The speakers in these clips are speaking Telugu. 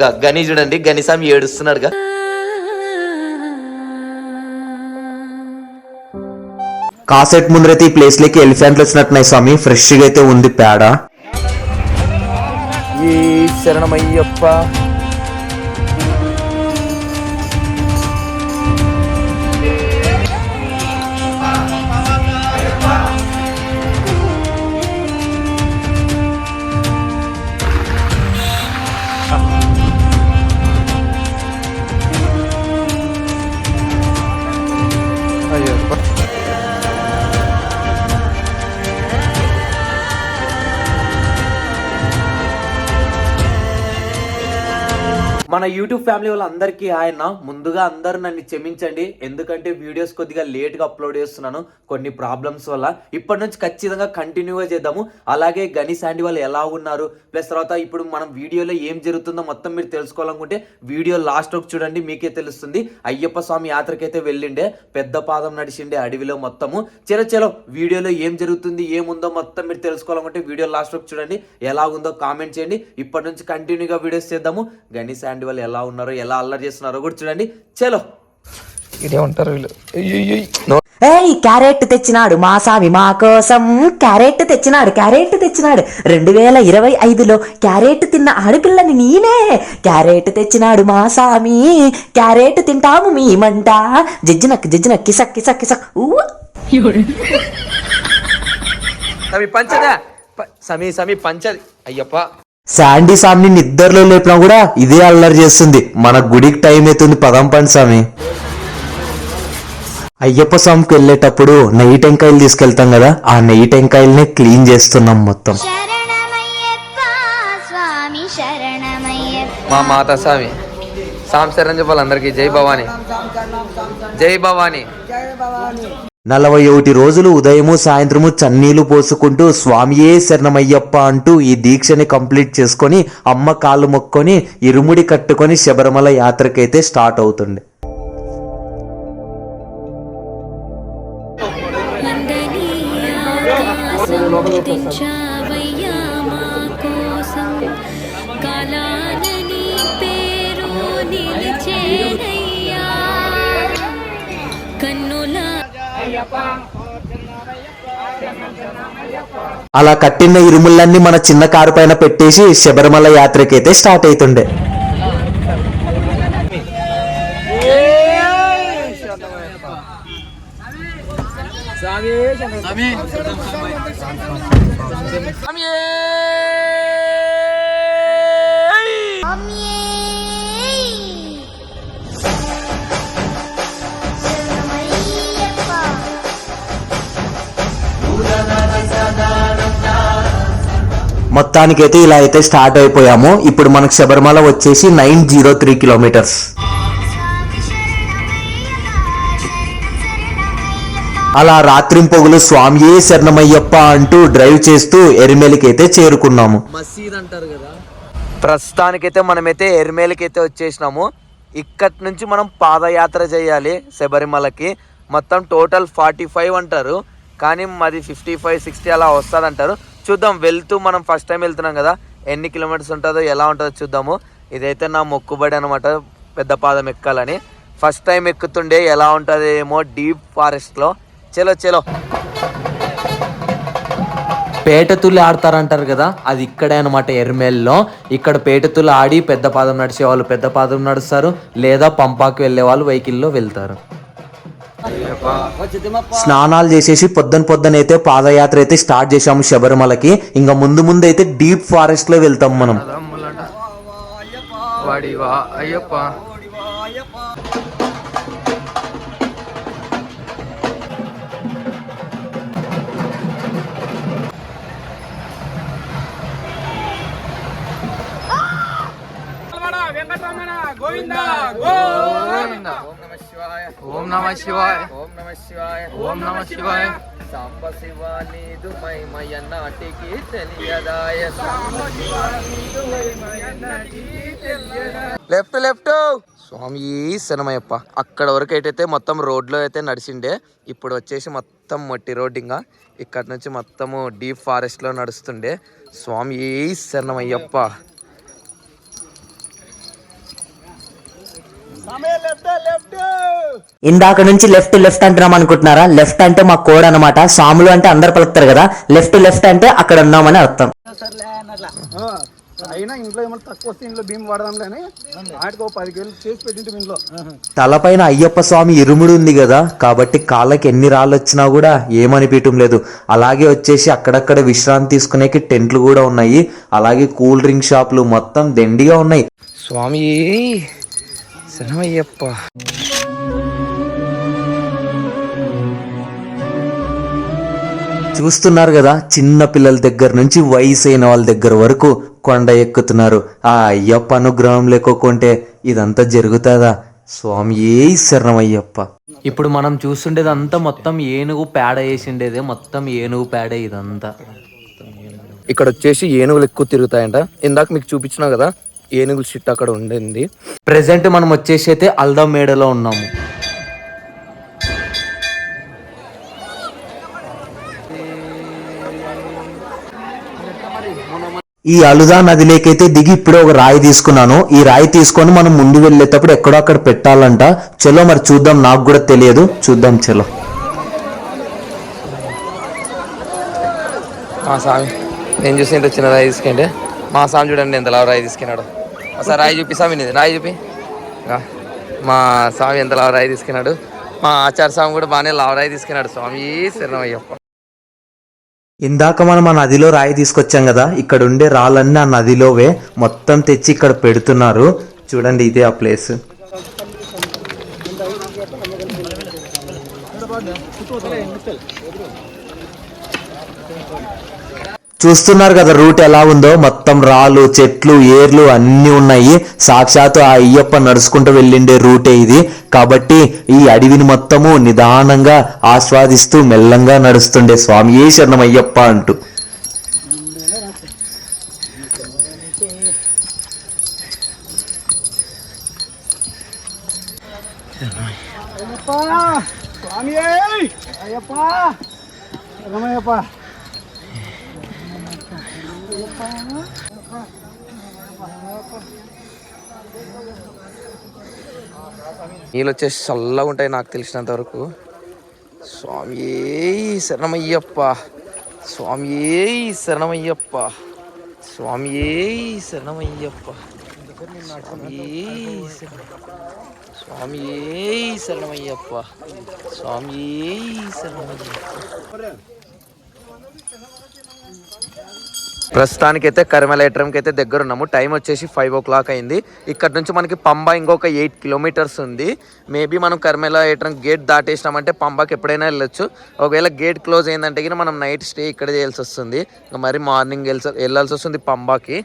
గ- గని చూడండి గనిసామి ఏడుస్తున్నాడుగా. కాసెట్ ముందరైతే ఈ ప్లేస్లోకి ఎలిఫెంట్లు వచ్చినట్టున్నాయి స్వామి. ఫ్రెష్గా అయితే ఉంది పేడ. ఈ శరణమయ్యప్ప. మన యూట్యూబ్ ఫ్యామిలీ వాళ్ళందరికీ ఆయన ముందుగా అందరూ నన్ను క్షమించండి. ఎందుకంటే వీడియోస్ కొద్దిగా లేట్గా అప్లోడ్ చేస్తున్నాను. కొన్ని ప్రాబ్లమ్స్ వల్ల ఇప్పటి నుంచి ఖచ్చితంగా కంటిన్యూగా చేద్దాము. అలాగే గని శాండీ వాళ్ళు ఎలా ఉన్నారు? ప్లస్ తర్వాత ఇప్పుడు మనం వీడియోలో ఏం జరుగుతుందో మొత్తం మీరు తెలుసుకోవాలనుకుంటే వీడియో లాస్ట్ ఒక చూడండి మీకే తెలుస్తుంది. అయ్యప్ప స్వామి యాత్రకైతే వెళ్ళిండే పెద్ద పాదం నడిచిండే అడవిలో మొత్తము. చలో చలో వీడియోలో ఏం జరుగుతుంది ఏముందో మొత్తం మీరు తెలుసుకోవాలనుకుంటే వీడియో లాస్ట్ ఒక చూడండి. ఎలా ఉందో కామెంట్ చేయండి. ఇప్పటి నుంచి కంటిన్యూగా వీడియోస్ చేద్దాము. గణి శాండీ వాళ్ళు ఎలా ఉన్నారో ఎలా అల్లరి చేస్తున్నారో కూడా చూడండి. చలో. వీళ్ళు. ఏయ్ క్యారెట్ తెచ్చినాడు మా స్వామి మా కోసం. క్యారెట్ తెచ్చినాడు క్యారెట్ తెచ్చినాడు. రెండు వేల ఇరవై ఐదులో క్యారెట్ తిన్న ఆడపిల్లని నేనే. క్యారెట్ తెచ్చినాడు మా స్వామి క్యారెట్ తింటాము మేమంట జజ్జినక్ జజ్జినక్ కిసక్ కిసక్ కిసక్ సమి పంచదా? సమీ సమీ పంచది. అయ్యప్ప. శాండీ స్వామిని నిద్రలో లేపినా కూడా ఇదే అల్లరి చేస్తుంది. మన గుడికి టైం అవుతుంది పదం పండి స్వామి. అయ్యప్ప స్వామికి వెళ్ళేటప్పుడు నెయ్యి టెంకాయలు తీసుకెళ్తాం కదా ఆ నెయ్యి టెంకాయల్ని క్లీన్ చేస్తున్నాం మొత్తం. శరణమయ్యప్ప స్వామి శరణమయ్యప్ప. మా మాత స్వామి సాంశరణ్ చెప్పాలి అందరికి. జై భవాని. జై భవాని. నలభై ఒకటి రోజులు ఉదయము సాయంత్రము చన్నీలు పోసుకుంటూ స్వామియే శరణమయ్యప్ప అంటూ ఈ దీక్షని కంప్లీట్ చేసుకొని అమ్మ కాళ్ళు మొక్కొని ఇరుముడి కట్టుకొని శబరిమల యాత్రకైతే స్టార్ట్ అవుతుంది. కన్ను అలా కట్టిన ఇరుములన్నీ మన చిన్న కారు పైన పెట్టేసి శబరిమల యాత్రకైతే స్టార్ట్ అవుతుండే మొత్తానికైతే ఇలా అయితే స్టార్ట్ అయిపోయాము. ఇప్పుడు మనకు శబరిమల వచ్చేసి నైన్ జీరో త్రీ కిలోమీటర్స్. అలా రాత్రింపొగులు స్వామియే శరణమయ్యప్ప అంటూ డ్రైవ్ చేస్తూ ఎరిమెలికి అయితే చేరుకున్నాము. మసీద్ అంటారు కదా. ప్రస్తుతానికైతే మనమైతే ఎర్మేలికైతే వచ్చేసినాము. ఇక్కడి నుంచి మనం పాదయాత్ర చేయాలి శబరిమలకి. మొత్తం టోటల్ ఫార్టీ ఫైవ్ అంటారు. కానీ మాది ఫిఫ్టీ ఫైవ్ సిక్స్టీ అలా వస్తుంది అంటారు చూద్దాం వెళ్తూ మనం ఫస్ట్ టైం వెళ్తున్నాం కదా ఎన్ని కిలోమీటర్స్ ఉంటుందో ఎలా ఉంటుందో చూద్దాము. ఇదైతే నా మొక్కుబడి అనమాట పెద్ద పాదం ఎక్కాలని. ఫస్ట్ టైం ఎక్కుతుండే ఎలా ఉంటుందేమో డీప్ ఫారెస్ట్లో చలో చలో. పేటతుల్లి ఆడతారంటారు కదా అది ఇక్కడే అనమాట ఎర్మేల్లో ఇక్కడ పేటతుల్లి ఆడి పెద్ద పాదం నడిచే వాళ్ళు పెద్ద పాదం నడుస్తారు లేదా పంపాకు వెళ్ళే వాళ్ళు వెహికల్లో వెళ్తారు. స్నానాలు చేసేసి పొద్దున పొద్దున అయితే పాదయాత్ర అయితే స్టార్ట్ చేసాము శబరిమలకి. ఇంకా ముందు ముందు అయితే డీప్ ఫారెస్ట్లో వెళ్తాం మనం. అయ్యప్ప. నమ శివాయ. ఓం నమ శివాయ. ఓం నమ శివాయ. సాంబ శివ నీదు మహిమయ నాటికి తెలియదాయ. Left left. స్వామి శనమయ్యప్ప అక్కడ వరకు అయితే మొత్తం రోడ్లో అయితే నడిచిండే. ఇప్పుడు వచ్చేసి మొత్తం మట్టి రోడ్ ఇంకా. ఇక్కడ నుంచి మొత్తము డీప్ ఫారెస్ట్లో నడుస్తుండే. స్వామి శరణమయ్యప్ప. ఇందాక నుంచి లెఫ్ట్ లెఫ్ట్ అంటున్నాం అనుకుంటున్నారా? లెఫ్ట్ అంటే మా కోడ్ అనమాట స్వాములు అంటే అందరు పలుకుతారు కదా. లెఫ్ట్ లెఫ్ట్ అంటే అక్కడ ఉన్నామని అర్థం. అయినా ఇంట్లో తక్కువ వస్తే ఇంట్లో భీమ్ వాటికి పది కేలు చేసి ఇంట్లో తలపైన అయ్యప్ప స్వామి ఇరుముడు ఉంది కదా. కాబట్టి కాళ్ళకి ఎన్ని రాళ్ళు వచ్చినా కూడా ఏమనిపించడం లేదు. అలాగే వచ్చేసి అక్కడక్కడ విశ్రాంతి తీసుకునేకి టెంట్లు కూడా ఉన్నాయి. అలాగే కూల్ డ్రింక్ షాపులు మొత్తం దెండిగా ఉన్నాయి. స్వామి శనమయ్యప్ప చూస్తున్నారు కదా చిన్న పిల్లల దగ్గర నుంచి వయసు అయిన వాళ్ళ దగ్గర వరకు కొండ ఎక్కుతున్నారు. ఆ అయ్యప్ప అనుగ్రహం లేకోకుంటే ఇదంతా జరుగుతుందా? స్వామి ఏ శరణమయ్యప్ప. ఇప్పుడు మనం చూస్తుండేది అంతా మొత్తం ఏనుగు పేడ వేసిండేదే మొత్తం ఏనుగు పేడ ఇదంతా. ఇక్కడ వచ్చేసి ఏనుగులు ఎక్కువ తిరుగుతాయంట. ఇందాక మీకు చూపించినా కదా ఏనుగుల షిట్ అక్కడ ఉండింది. ప్రెసెంట్ మనం వచ్చేసి అయితే అల్దా మేడలో ఉన్నాము. ఈ అలుదా నదిలోకైతే దిగి ఇప్పుడే ఒక రాయి తీసుకున్నాను. ఈ రాయి తీసుకొని మనం ముందు వెళ్ళేటప్పుడు ఎక్కడో అక్కడ పెట్టాలంట. చలో మరి చూద్దాం నాకు కూడా తెలియదు. చూద్దాం చలో. నేను చూసి ఇంత చిన్న రాయి తీసుకుంటే? మా స్వామి చూడండి ఎంత లావు రాయి తీసుకున్నాడు. ఒకసారి రాయి చూపి స్వామి నీది రాయి చూపి. మా స్వామి ఎంత లావు రాయి తీసుకున్నాడు. మా ఆచార స్వామి కూడా బాగానే లావు రాయి తీసుకున్నాడు స్వామి. శరణమయ్యప్ప ఇందాక మనం ఆ నదిలో రాయి తీసుకొచ్చాం కదా ఇక్కడ ఉండే రాళ్ళన్నీ ఆ నదిలోవే మొత్తం తెచ్చి ఇక్కడ పెడుతున్నారు. చూడండి ఇదే ఆ ప్లేస్. చూస్తున్నారు కదా రూట్ ఎలా ఉందో. మొత్తం రాళ్ళు చెట్లు ఏర్లు అన్ని ఉన్నాయి. సాక్షాత్తు ఆ అయ్యప్ప నడుచుకుంటూ వెళ్ళిండే రూటే ఇది. కాబట్టి ఈ అడవిని మొత్తము నిదానంగా ఆస్వాదిస్తూ మెల్లంగా నడుస్తుండే స్వామి. ఏ శరణం అయ్యప్ప అంటూ. స్వామి అయ్యప్ప! నీళ్ళు వచ్చేసి చల్లగా ఉంటాయి నాకు తెలిసినంత వరకు. స్వామి శరణమయ్యప్ప. స్వామి శరణమయ్యప్ప. స్వామి శరణమయ్యప్ప. స్వామి శరణమయ్యప్ప. స్వామి శరణమయ్యప్ప. ప్రస్తుతానికి అయితే కరిమలేటరంకి అయితే దగ్గర ఉన్నాము టైం వచ్చేసి ఫైవ్ ఓ క్లాక్ అయింది. ఇక్కడ నుంచి మనకి పంబా ఇంకొక ఎయిట్ కిలోమీటర్స్ ఉంది. మేబీ మనం కరిమలేటరం గేట్ దాటేసినామంటే పంబాకి ఎప్పుడైనా వెళ్ళొచ్చు. ఒకవేళ గేట్ క్లోజ్ అయిందంటే మనం నైట్ స్టే ఇక్కడ చేయాల్సి వస్తుంది. మరి మార్నింగ్ వెళ్ళాల్సి వస్తుంది పంబాకి.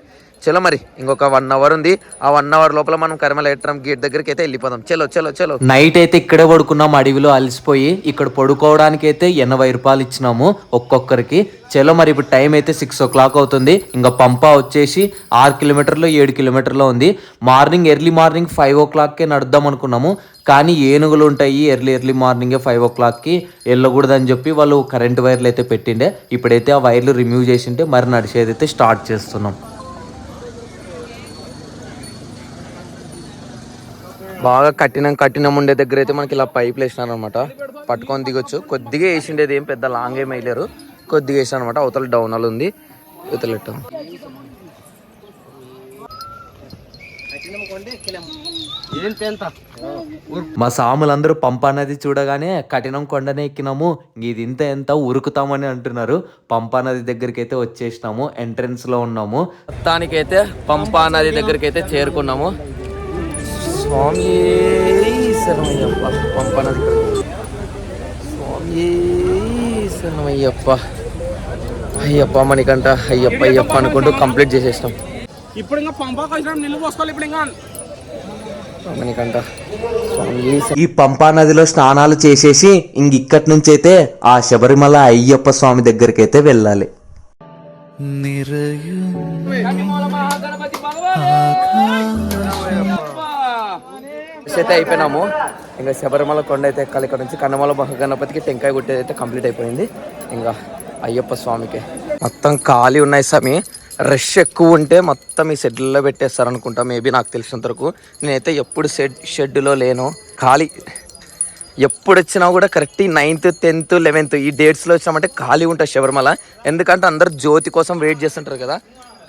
చలో మరి ఇంకొక వన్ అవర్ ఉంది. ఆ వన్ అవర్ లోపల మనం కరిమలేటరం గేట్ దగ్గరికి అయితే వెళ్ళిపోదాం. చలో చలో చలో. నైట్ అయితే ఇక్కడే పడుకున్నాం అడవిలో అలసిపోయి ఇక్కడ పడుకోవడానికి అయితే ఎనభై రూపాయలు ఇచ్చినాము ఒక్కొక్కరికి. చలో మరి ఇప్పుడు టైం అయితే సిక్స్ ఓ క్లాక్ అవుతుంది. ఇంకా పంప వచ్చేసి ఆరు కిలోమీటర్లు ఏడు కిలోమీటర్లో ఉంది. మార్నింగ్ ఎర్లీ మార్నింగ్ ఫైవ్ ఓ క్లాక్కే నడుద్దాం అనుకున్నాము. కానీ ఏనుగులు ఉంటాయి ఎర్లీ ఎర్లీ మార్నింగే ఫైవ్ ఓ క్లాక్కి వెళ్ళకూడదని చెప్పి వాళ్ళు కరెంట్ వైర్లు అయితే పెట్టిండే. ఇప్పుడైతే ఆ వైర్లు రిమూవ్ చేసింటే మరి నడిచేది అయితే స్టార్ట్ చేస్తున్నాం. బాగా కట్టినం కట్టినం ఉండే దగ్గర అయితే మనకి ఇలా పైపులు వేసినారు అనమాట పట్టుకొని దిగొచ్చు. కొద్దిగా వేసిండేది ఏం పెద్ద లాంగ్ ఏం వేయలేరు. కొద్దిగా వేసినారు అనమాట అవతల డౌన్ అలా ఉంది. ఇవతల మా సాములందరూ పంప నది చూడగానే కఠినం కొండనే ఎక్కినాము. ఇది ఇంత ఎంత ఉరుకుతామని అంటున్నారు. పంపా నది దగ్గరికి అయితే వచ్చేసినాము. ఎంట్రన్స్లో ఉన్నాము. మొత్తానికైతే పంపా నది దగ్గరికి అయితే చేరుకున్నాము. స్వామి శరణమయ్యప్ప పంపా నది కాడికి. స్వామి శరణమయ్యప్ప. అయ్యప్ప మణికంట అయ్యప్ప అయ్యప్ప అనుకుంటూ కంప్లీట్ చేసేసినాం ఇప్పుడు ఇంకా పంపాకు వచ్చిన నిల్లు పోసుకోవాలి ఇప్పుడు ఇంకా. మణికంట స్వామి ఈ పంపా నదిలో స్నానాలు చేసేసి ఇంక ఇక్కడి నుంచి అయితే ఆ శబరిమల అయ్యప్ప స్వామి దగ్గరికి అయితే వెళ్ళాలి అయితే అయిపోయినాము. ఇంకా శబరిమల కొండ అయితే ఎక్కాలి ఇక్కడ నుంచి. కన్నమల మహాగణపతికి టెంకాయ కొట్టేది అయితే కంప్లీట్ అయిపోయింది. ఇంకా అయ్యప్ప స్వామికి. మొత్తం ఖాళీ ఉన్నాయి స్వామి. రష్ ఎక్కువ ఉంటే మొత్తం ఈ షెడ్లలో పెట్టేస్తారు అనుకుంటా మేబీ నాకు తెలిసినంత వరకు. నేనైతే ఎప్పుడు షెడ్ షెడ్లో లేను. ఖాళీ. ఎప్పుడు వచ్చినా కూడా కరెక్ట్ నైన్త్ టెన్త్ లెవెన్త్ ఈ డేట్స్లో వచ్చినామంటే ఖాళీ ఉంటుంది శబరిమల. ఎందుకంటే అందరు జ్యోతి కోసం వెయిట్ చేస్తుంటారు కదా.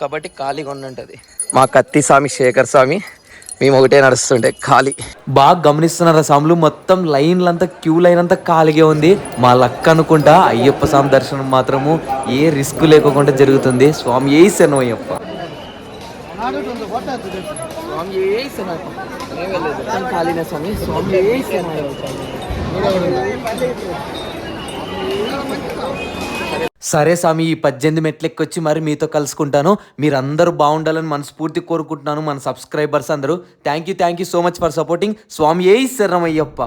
కాబట్టి ఖాళీగా ఉండుంటుంది. మా కత్తి స్వామి శేఖర్ స్వామి. మేము ఒకటే నడుస్తుంటే ఖాళీ. బాగా గమనిస్తున్నారా స్వాములు మొత్తం లైన్లంతా క్యూ లైన్ అంతా ఖాళీగా ఉంది. మా లక్ అనుకుంటా అయ్యప్ప స్వామి దర్శనం మాత్రము ఏ రిస్క్ లేకుండా జరుగుతుంది. స్వామి ఏ అయ్యప్ప? స్వామి ఏ ఖాళీనే స్వామి. స్వామి ఏ సరే స్వామి ఈ పద్దెనిమిది మెట్లెక్కొచ్చి మరి మీతో కలుసుకుంటాను. మీరందరూ బాగుండాలని మనస్ఫూర్తి కోరుకుంటున్నాను మన సబ్స్క్రైబర్స్ అందరూ. Thank you thank you so much for supporting స్వామి ఏ శరణం అయ్యప్ప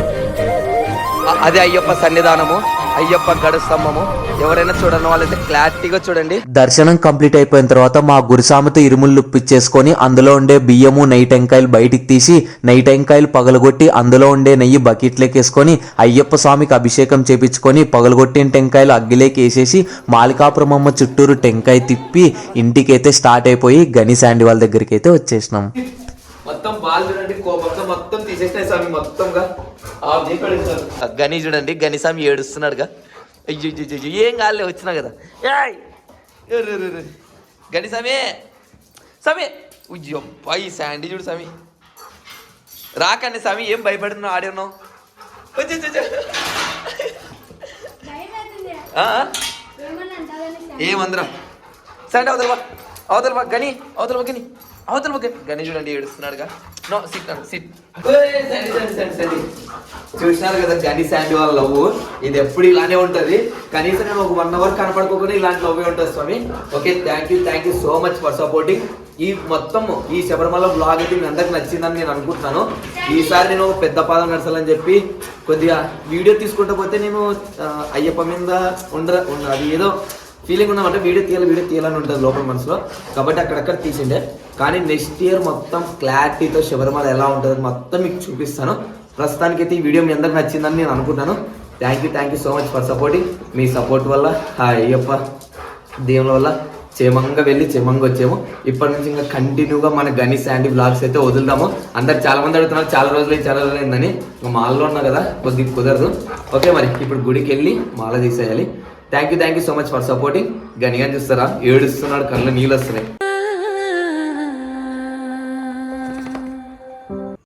అది అయ్యప్ప సన్నిధానము అయ్యప్ప గడు స్తంభము. ఎవరైనా చూడని వాళ్ళైతే క్లారిటీగా చూడండి. దర్శనం కంప్లీట్ అయిపోయిన తర్వాత మా గురుసామతో ఇరుములు లుప్పిచ్చేసుకొని అందులో ఉండే బియ్యము నెయ్యి టెంకాయలు బయటికి తీసి నెయ్యి టెంకాయలు పగలగొట్టి అందులో ఉండే నెయ్యి బకెట్లోకి వేసుకొని అయ్యప్ప స్వామికి అభిషేకం చేపించుకొని పగలగొట్టిన టెంకాయలు అగ్గిలోకి వేసేసి మాలికాపురం అమ్మ చుట్టూరు టెంకాయ తిప్పి ఇంటికైతే స్టార్ట్ అయిపోయి గని శాండి వాళ్ళ దగ్గరికి అయితే వచ్చేసినాం. మొత్తం బాల్ చూడండి కోపంతో మొత్తం తీసేసినాయి స్వామి మొత్తంగా. గని చూడండి గని స్వామి ఏడుస్తున్నాడుగా. అయ్యో ఏం కాలే వచ్చినా కదా. ఏయ్! గని స్వామి స్వామి ఉయ్యో ఈ శాండీ చూడు స్వామి రాకండి స్వామి ఏం భయపడుతున్నావు ఆడే ఆ? ఏమందరం? సండే అవతల బా అవతల బా గని అవతల బా గని అవతల బా గని గని చూడండి ఏడుస్తున్నాడుగా. No SIT SIT. చూసినారు కదా గని శాండీ వాళ్ళ లవ్ ఇది ఎప్పుడు ఇలానే ఉంటుంది. కనీసం నేను ఒక వన్ అవర్ కనపడుకోకుండా ఇలాంటి లవ్ ఉంటుంది స్వామి. Okay thank you thank you so much for supporting ఈ మొత్తం ఈ శబరిమల బ్లాగ్ అయితే మీ అందరికి నచ్చిందని నేను అనుకుంటున్నాను. ఈసారి నేను పెద్ద పాదం నడచాలని చెప్పి కొద్దిగా వీడియో తీసుకుంటూ పోతే నేను అయ్యప్ప మీద ఉండ ఉండ- అది ఏదో ఫీలింగ్ ఉన్నామంటే. వీడియో తీయాలి వీడియో తీయాలని ఉంటుంది లోపల మనసులో. కాబట్టి అక్కడక్కడ తీసిండే. కానీ నెక్స్ట్ ఇయర్ మొత్తం క్లారిటీతో శబరిమల ఎలా ఉంటుంది మొత్తం మీకు చూపిస్తాను. ప్రస్తుతానికైతే ఈ వీడియో మీ అందరికి నచ్చిందని నేను అనుకుంటాను thank you thank you so much for supporting me support వల్ల ఆ అయ్యప్ప దేవుల వల్ల క్షేమంగా వెళ్ళి క్షేమంగా వచ్చాము. ఇప్పటి నుంచి ఇంకా కంటిన్యూగా మన గని శాండీ బ్లాగ్స్ అయితే వదులుదాము అందరు చాలా మంది అడుగుతున్నారు చాలా రోజులు చాలా రోజులు అయిందని. మాల్లో ఉన్నా కదా కొద్దిగా కుదరదు. ఓకే మరి ఇప్పుడు గుడికి వెళ్ళి మాల తీసేయాలి. Thank you thank you so much for supporting గనిగా చూస్తారా? ఏడుస్తున్నాడు కళ్ళు నీళ్ళు వస్తున్నాయి.